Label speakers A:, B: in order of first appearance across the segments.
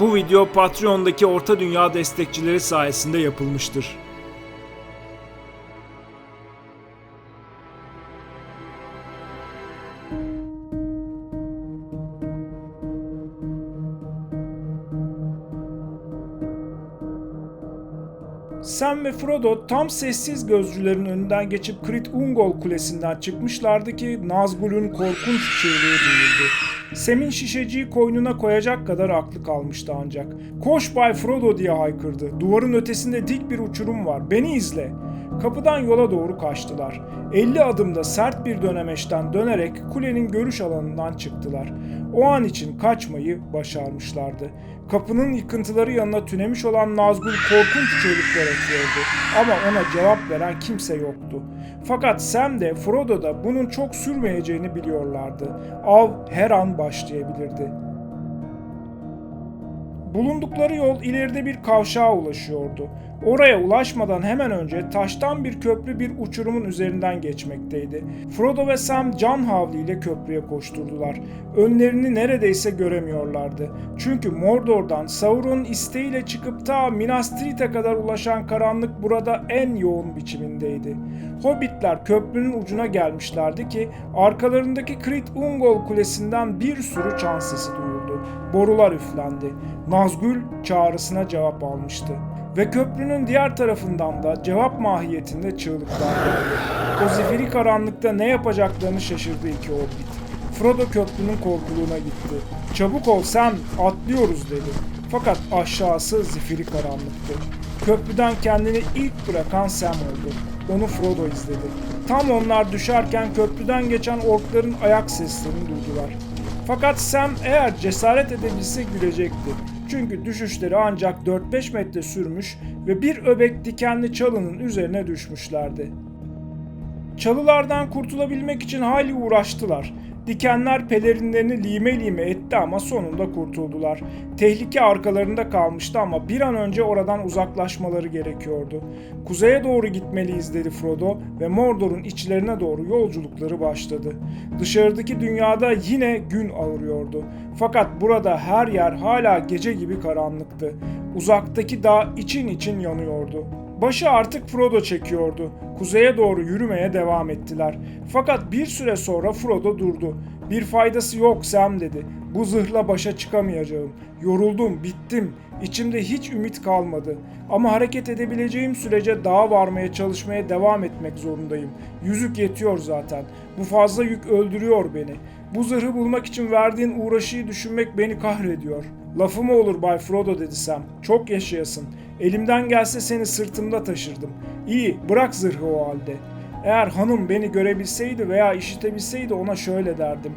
A: Bu video Patreon'daki Orta Dünya destekçileri sayesinde yapılmıştır. Sam ve Frodo tam sessiz gözcülerin önünden geçip Crit Ungol kulesinden çıkmışlardı ki Nazgul'un korkunç çığlığı duyuldu. Sam'in şişeciyi koynuna koyacak kadar aklı kalmıştı ancak. Koş Bay Frodo diye haykırdı. Duvarın ötesinde dik bir uçurum var. Beni izle. Kapıdan yola doğru kaçtılar. 50 adımda sert bir dönemeçten dönerek kulenin görüş alanından çıktılar. O an için kaçmayı başarmışlardı. Kapının yıkıntıları yanına tünemiş olan Nazgul korkunç çığlıklar atıyordu. Ama ona cevap veren kimse yoktu. Fakat Sam de Frodo da bunun çok sürmeyeceğini biliyorlardı. Av her an başlayabilirdi. Bulundukları yol ileride bir kavşağa ulaşıyordu. Oraya ulaşmadan hemen önce taştan bir köprü bir uçurumun üzerinden geçmekteydi. Frodo ve Sam can havliyle köprüye koşturdular. Önlerini neredeyse göremiyorlardı. Çünkü Mordor'dan Sauron'un isteğiyle çıkıp ta Minas Tirith'e kadar ulaşan karanlık burada en yoğun biçimindeydi. Hobbitler köprünün ucuna gelmişlerdi ki arkalarındaki Crit Ungol kulesinden bir sürü çan sesi duyuldu. Borular üflendi. Nazgul çağrısına cevap almıştı. Ve köprünün diğer tarafından da cevap mahiyetinde çığlıklar geldi. O zifiri karanlıkta ne yapacaklarını şaşırdı iki hobbit. Frodo köprünün korkuluğuna gitti. Çabuk ol sen atlıyoruz dedi. Fakat aşağısı zifiri karanlıktı. Köprüden kendini ilk bırakan Sam oldu. Onu Frodo izledi. Tam onlar düşerken köprüden geçen orkların ayak seslerini duydular. Fakat Sam eğer cesaret edebilse gülecekti. Çünkü düşüşleri ancak 4-5 metre sürmüş ve bir öbek dikenli çalının üzerine düşmüşlerdi. Çalılardan kurtulabilmek için hayli uğraştılar. Dikenler pelerinlerini lime lime etti ama sonunda kurtuldular. Tehlike arkalarında kalmıştı ama bir an önce oradan uzaklaşmaları gerekiyordu. Kuzeye doğru gitmeliyiz dedi Frodo ve Mordor'un içlerine doğru yolculukları başladı. Dışarıdaki dünyada yine gün ağırıyordu. Fakat burada her yer hala gece gibi karanlıktı. Uzaktaki dağ için için yanıyordu. Başı artık Frodo çekiyordu. Kuzeye doğru yürümeye devam ettiler. Fakat bir süre sonra Frodo durdu. Bir faydası yok Sam dedi. Bu zırhla başa çıkamayacağım. Yoruldum, bittim. İçimde hiç ümit kalmadı. Ama hareket edebileceğim sürece dağa varmaya çalışmaya devam etmek zorundayım. Yüzük yetiyor zaten. Bu fazla yük öldürüyor beni. Bu zırhı bulmak için verdiğin uğraşıyı düşünmek beni kahrediyor. Lafı mı olur Bay Frodo dedi Sam. Çok yaşayasın. Elimden gelse seni sırtımda taşırdım. İyi bırak zırhı o halde. Eğer hanım beni görebilseydi veya işitebilseydi ona şöyle derdim.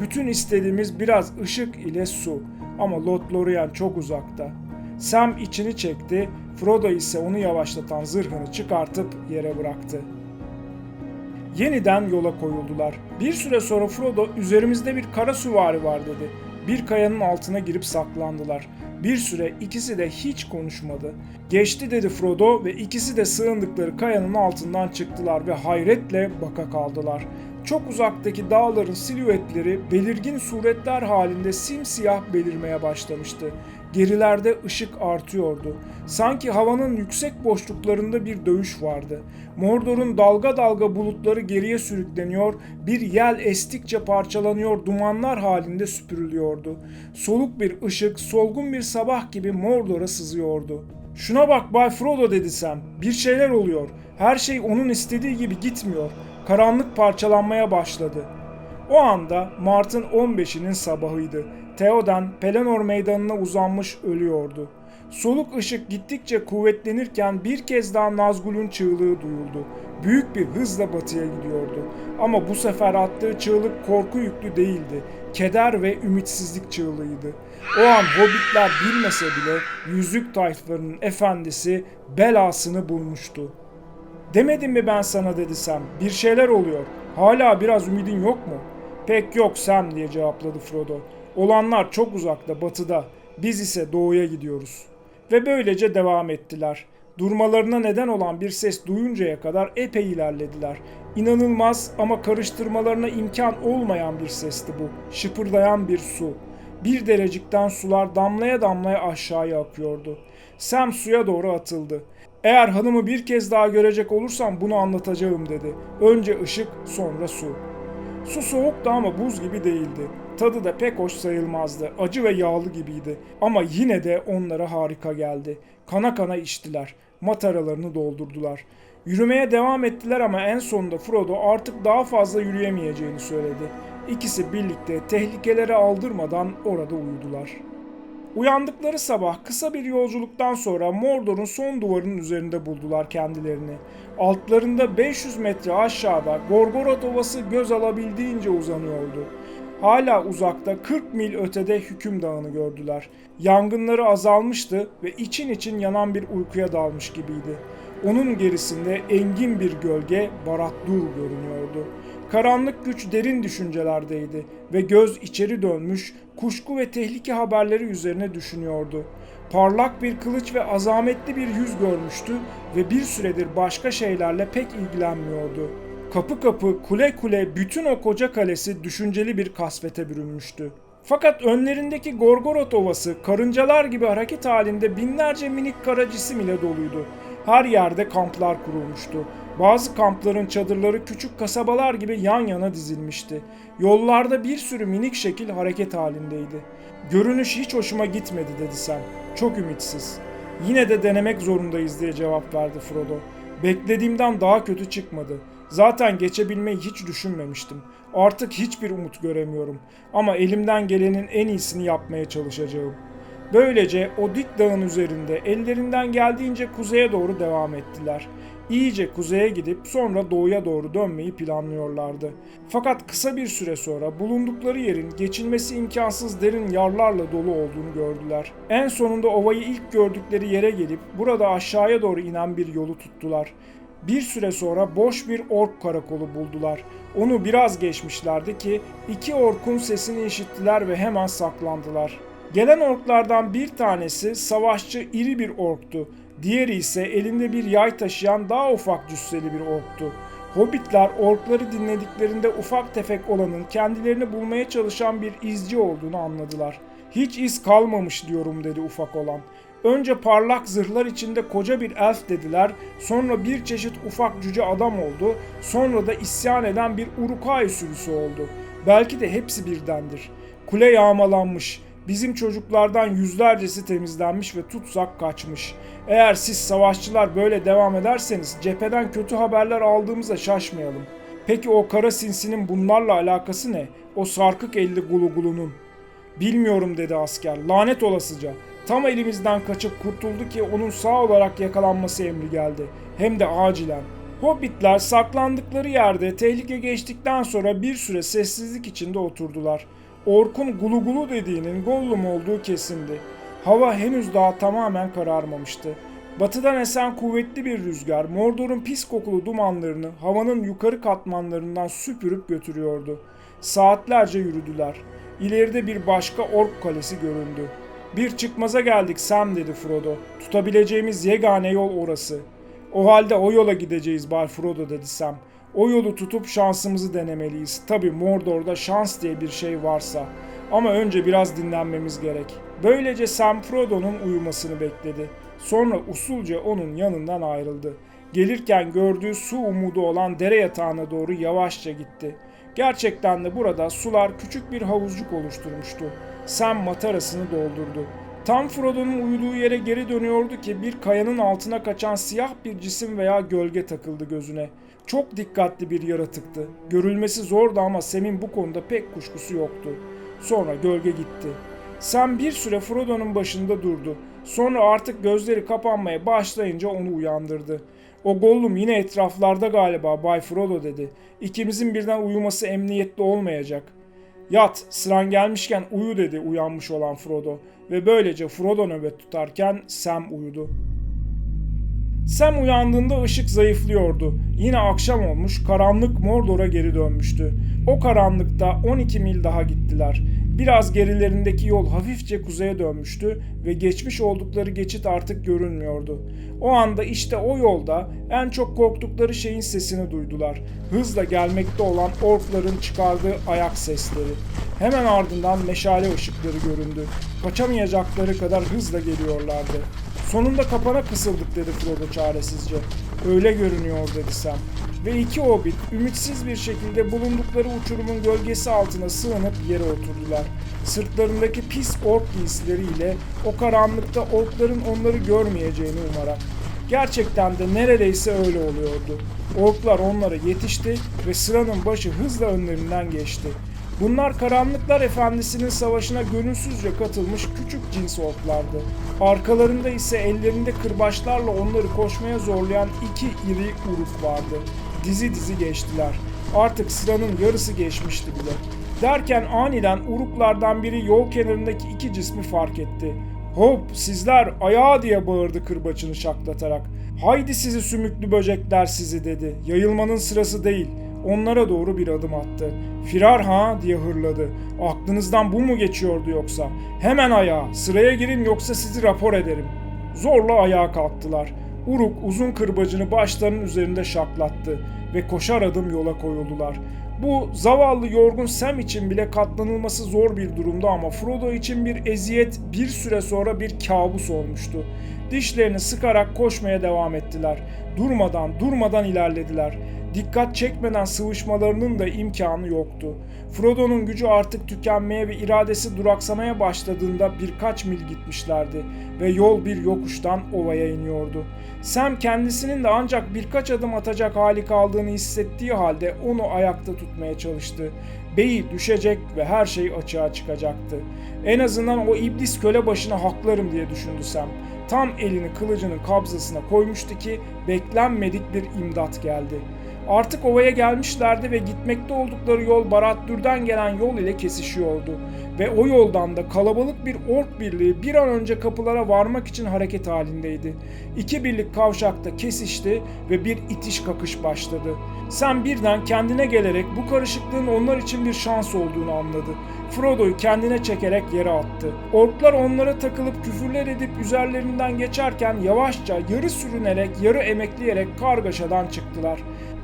A: Bütün istediğimiz biraz ışık ile su. Ama Lothlorien çok uzakta. Sam içini çekti, Frodo ise onu yavaşlatan zırhını çıkartıp yere bıraktı. Yeniden yola koyuldular. Bir süre sonra Frodo üzerimizde bir kara süvari var dedi. Bir kayanın altına girip saklandılar. Bir süre ikisi de hiç konuşmadı. Geçti dedi Frodo ve ikisi de sığındıkları kayanın altından çıktılar ve hayretle baka kaldılar. Çok uzaktaki dağların silüetleri belirgin suretler halinde simsiyah belirmeye başlamıştı. Gerilerde ışık artıyordu. Sanki havanın yüksek boşluklarında bir dövüş vardı. Mordor'un dalga dalga bulutları geriye sürükleniyor, bir yel estikçe parçalanıyor, dumanlar halinde süpürülüyordu. Soluk bir ışık, solgun bir sabah gibi Mordor'a sızıyordu. Şuna bak Bay Frodo dedi Sam. Bir şeyler oluyor. Her şey onun istediği gibi gitmiyor. Karanlık parçalanmaya başladı. O anda Mart'ın 15'inin sabahıydı. Theoden Pelennor meydanına uzanmış ölüyordu. Soluk ışık gittikçe kuvvetlenirken bir kez daha Nazgul'un çığlığı duyuldu. Büyük bir hızla batıya gidiyordu. Ama bu sefer attığı çığlık korku yüklü değildi. Keder ve ümitsizlik çığlığıydı. O an hobbitler bilmese bile yüzük tayflarının efendisi belasını bulmuştu. Demedim mi ben sana dedi Sam. Bir şeyler oluyor. Hala biraz ümidin yok mu? Pek yok Sam diye cevapladı Frodo. Olanlar çok uzakta batıda. Biz ise doğuya gidiyoruz. Ve böylece devam ettiler. Durmalarına neden olan bir ses duyuncaya kadar epey ilerlediler. İnanılmaz ama karıştırmalarına imkan olmayan bir sesti bu. Şıpırdayan bir su. Bir derecikten sular damlaya damlaya aşağıya akıyordu. Sam suya doğru atıldı. Eğer hanımı bir kez daha görecek olursam bunu anlatacağım dedi. Önce ışık, sonra su. Su soğuktu ama buz gibi değildi. Tadı da pek hoş sayılmazdı. Acı ve yağlı gibiydi. Ama yine de onlara harika geldi. Kana kana içtiler. Mataralarını doldurdular. Yürümeye devam ettiler ama en sonunda Frodo artık daha fazla yürüyemeyeceğini söyledi. İkisi birlikte tehlikelere aldırmadan orada uyudular. Uyandıkları sabah kısa bir yolculuktan sonra Mordor'un son duvarının üzerinde buldular kendilerini. Altlarında 500 metre aşağıda Gorgoroth Ovası göz alabildiğince uzanıyordu. Hala uzakta 40 mil ötede hüküm dağını gördüler. Yangınları azalmıştı ve için için yanan bir uykuya dalmış gibiydi. Onun gerisinde engin bir gölge Barad-dûr görünüyordu. Karanlık güç derin düşüncelerdeydi ve göz içeri dönmüş, kuşku ve tehlike haberleri üzerine düşünüyordu. Parlak bir kılıç ve azametli bir yüz görmüştü ve bir süredir başka şeylerle pek ilgilenmiyordu. Kapı kapı, kule kule bütün o koca kalesi düşünceli bir kasvete bürünmüştü. Fakat önlerindeki Gorgoroth Ovası karıncalar gibi hareket halinde binlerce minik kara cisim ile doluydu. Her yerde kamplar kurulmuştu. Bazı kampların çadırları küçük kasabalar gibi yan yana dizilmişti. Yollarda bir sürü minik şekil hareket halindeydi. Görünüş hiç hoşuma gitmedi dedi Sam. Çok ümitsiz. Yine de denemek zorundayız diye cevap verdi Frodo. Beklediğimden daha kötü çıkmadı. Zaten geçebilmeyi hiç düşünmemiştim. Artık hiçbir umut göremiyorum. Ama elimden gelenin en iyisini yapmaya çalışacağım. Böylece o dik dağın üzerinde ellerinden geldiğince kuzeye doğru devam ettiler. İyice kuzeye gidip sonra doğuya doğru dönmeyi planlıyorlardı. Fakat kısa bir süre sonra bulundukları yerin geçilmesi imkansız derin yarlarla dolu olduğunu gördüler. En sonunda ovayı ilk gördükleri yere gelip burada aşağıya doğru inen bir yolu tuttular. Bir süre sonra boş bir ork karakolu buldular. Onu biraz geçmişlerdi ki iki orkun sesini işittiler ve hemen saklandılar. Gelen orklardan bir tanesi savaşçı iri bir orktu. Diğeri ise elinde bir yay taşıyan daha ufak cüsseli bir orktu. Hobbitler orkları dinlediklerinde ufak tefek olanın kendilerini bulmaya çalışan bir izci olduğunu anladılar. Hiç iz kalmamış diyorum dedi ufak olan. Önce parlak zırhlar içinde koca bir elf dediler, sonra bir çeşit ufak cüce adam oldu, sonra da isyan eden bir Urukai sürüsü oldu. Belki de hepsi birdendir. Kule yağmalanmış, bizim çocuklardan yüzlercesi temizlenmiş ve tutsak kaçmış. Eğer siz savaşçılar böyle devam ederseniz cepheden kötü haberler aldığımıza şaşmayalım. Peki o kara sinsinin bunlarla alakası ne? O sarkık elli gulugulunun. Bilmiyorum dedi asker. Lanet olasıca. Tam elimizden kaçıp kurtuldu ki onun sağ olarak yakalanması emri geldi. Hem de acilen. Hobbitler saklandıkları yerde tehlike geçtikten sonra bir süre sessizlik içinde oturdular. Orkun gulu gulu dediğinin Gollum olduğu kesindi. Hava henüz daha tamamen kararmamıştı. Batıdan esen kuvvetli bir rüzgar Mordor'un pis kokulu dumanlarını havanın yukarı katmanlarından süpürüp götürüyordu. Saatlerce yürüdüler. İleride bir başka ork kalesi göründü. Bir çıkmaza geldik Sam dedi Frodo. Tutabileceğimiz yegane yol orası. O halde o yola gideceğiz Bay Frodo dedi Sam. O yolu tutup şansımızı denemeliyiz. Tabi Mordor'da şans diye bir şey varsa. Ama önce biraz dinlenmemiz gerek. Böylece Sam Frodo'nun uyumasını bekledi. Sonra usulca onun yanından ayrıldı. Gelirken gördüğü su umudu olan dere yatağına doğru yavaşça gitti. Gerçekten de burada sular küçük bir havuzcuk oluşturmuştu. Sam matarasını doldurdu. Tam Frodo'nun uyuduğu yere geri dönüyordu ki bir kayanın altına kaçan siyah bir cisim veya gölge takıldı gözüne. Çok dikkatli bir yaratıktı. Görülmesi zordu ama Sam'in bu konuda pek kuşkusu yoktu. Sonra gölge gitti. Sam bir süre Frodo'nun başında durdu. Sonra artık gözleri kapanmaya başlayınca onu uyandırdı. O Gollum yine etraflarda galiba Bay Frodo dedi. İkimizin birden uyuması emniyetli olmayacak. Yat, sıran gelmişken uyu dedi uyanmış olan Frodo ve böylece Frodo nöbet tutarken Sam uyudu. Sam uyandığında ışık zayıflıyordu. Yine akşam olmuş, karanlık Mordor'a geri dönmüştü. O karanlıkta 12 mil daha gittiler. Biraz gerilerindeki yol hafifçe kuzeye dönmüştü ve geçmiş oldukları geçit artık görünmüyordu. O anda işte o yolda en çok korktukları şeyin sesini duydular. Hızla gelmekte olan orkların çıkardığı ayak sesleri. Hemen ardından meşale ışıkları göründü. Kaçamayacakları kadar hızla geliyorlardı. Sonunda kapana kısıldık dedi Frodo çaresizce. Öyle görünüyor dedi Sam. Ve iki hobbit ümitsiz bir şekilde bulundukları uçurumun gölgesi altına sığınıp yere oturdular. Sırtlarındaki pis ork giysileriyle o karanlıkta orkların onları görmeyeceğini umarak. Gerçekten de neredeyse öyle oluyordu. Orklar onlara yetişti ve sıranın başı hızla önlerinden geçti. Bunlar Karanlıklar Efendisi'nin savaşına gönülsüzce katılmış küçük cins orklardı. Arkalarında ise ellerinde kırbaçlarla onları koşmaya zorlayan iki iri uruk vardı. Dizi dizi geçtiler. Artık sıranın yarısı geçmişti bile. Derken aniden uruklardan biri yol kenarındaki iki cismi fark etti. Hop sizler ayağa diye bağırdı kırbaçını şaklatarak. Haydi sizi sümüklü böcekler sizi dedi. Yayılmanın sırası değil. Onlara doğru bir adım attı. Firar ha diye hırladı. Aklınızdan bu mu geçiyordu yoksa? Hemen ayağa, sıraya girin yoksa sizi rapor ederim. Zorla ayağa kalktılar. Uruk uzun kırbacını başlarının üzerinde şaklattı ve koşar adım yola koyuldular. Bu zavallı yorgun Sam için bile katlanılması zor bir durumdu ama Frodo için bir eziyet bir süre sonra bir kabus olmuştu. Dişlerini sıkarak koşmaya devam ettiler. Durmadan durmadan ilerlediler. Dikkat çekmeden sıvışmalarının da imkanı yoktu. Frodo'nun gücü artık tükenmeye ve iradesi duraksamaya başladığında birkaç mil gitmişlerdi ve yol bir yokuştan ovaya iniyordu. Sam kendisinin de ancak birkaç adım atacak hali kaldığını hissettiği halde onu ayakta tutmaya çalıştı. Beyi düşecek ve her şey açığa çıkacaktı. En azından o iblis köle başına haklarım diye düşündü Sam. Tam elini kılıcının kabzasına koymuştu ki beklenmedik bir imdat geldi. Artık ovaya gelmişlerdi ve gitmekte oldukları yol Barad-dûr'den gelen yol ile kesişiyordu. Ve o yoldan da kalabalık bir ork birliği bir an önce kapılara varmak için hareket halindeydi. İki birlik kavşakta kesişti ve bir itiş kakış başladı. Sen birden kendine gelerek bu karışıklığın onlar için bir şans olduğunu anladı. Frodo'yu kendine çekerek yere attı. Orklar onlara takılıp küfürler edip üzerlerinden geçerken yavaşça yarı sürünerek yarı emekleyerek kargaşadan çıktılar.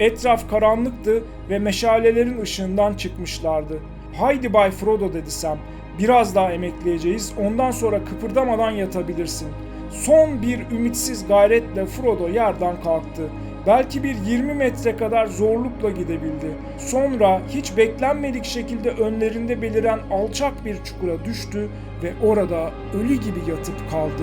A: Etraf karanlıktı ve meşalelerin ışığından çıkmışlardı. Haydi Bay Frodo dedi Sam. Biraz daha emekleyeceğiz ondan sonra kıpırdamadan yatabilirsin. Son bir ümitsiz gayretle Frodo yerden kalktı. Belki bir 20 metre kadar zorlukla gidebildi. Sonra hiç beklenmedik şekilde önlerinde beliren alçak bir çukura düştü ve orada ölü gibi yatıp kaldı.